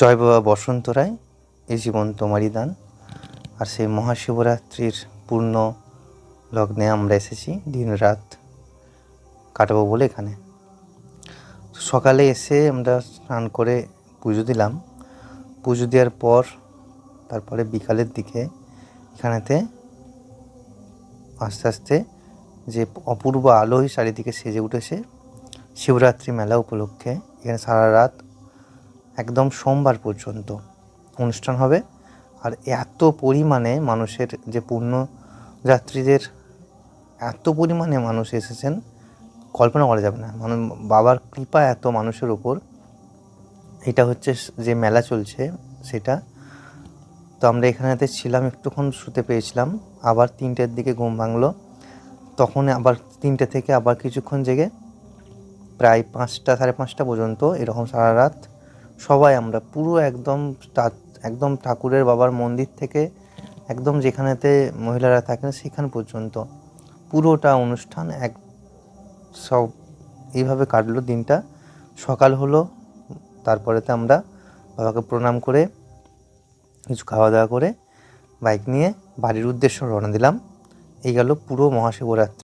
জয় বাবা বসন্ত রায়, এই জীবন তোমারই দান। আর সেই মহাশিবরাত্রির পূর্ণ লগ্নে আমরা এসেছি, দিন রাত কাটাবো বলে এখানে। সকালে এসে আমরা স্নান করে পুজো দিলাম। পুজো দেওয়ার পর তারপরে বিকালের দিকে এখানেতে আস্তে আস্তে যে অপূর্ব আলোয় চারিদিকে সেজে উঠেছে, শিবরাত্রি মেলা উপলক্ষে। এখানে সারা রাত একদম সোমবার পর্যন্ত অনুষ্ঠান হবে। আর এত পরিমাণে মানুষের যে পূর্ণ যাত্রীদের এত পরিমাণে মানুষ এসেছেন, কল্পনা করা যাবে না। মানে বাবার কৃপা এত মানুষের ওপর এটা হচ্ছে যে মেলা চলছে সেটা। তো আমরা এখানেতে ছিলাম, একটুক্ষণ শুতে পেয়েছিলাম। আবার তিনটের দিকে ঘুম ভাঙলো। তখন আবার তিনটে থেকে আবার কিছুক্ষণ জেগে প্রায় পাঁচটা, সাড়ে পাঁচটা পর্যন্ত এরকম সারা রাত সবাই আমরা, পুরো একদম একদম ঠাকুরের বাবার মন্দির থেকে একদম যেখানেতে মহিলারা থাকেন সেখান পর্যন্ত। পুরোটা অনুষ্ঠান এক, সব এইভাবে কাটলো দিনটা। সকাল হলো, তারপরেতে আমরা বাবাকে প্রণাম করে, কিছু খাওয়া দাওয়া করে, বাইক নিয়ে বাড়ির উদ্দেশ্য রওনা দিলাম। এই গেল পুরো মহাশিবরাত্রি।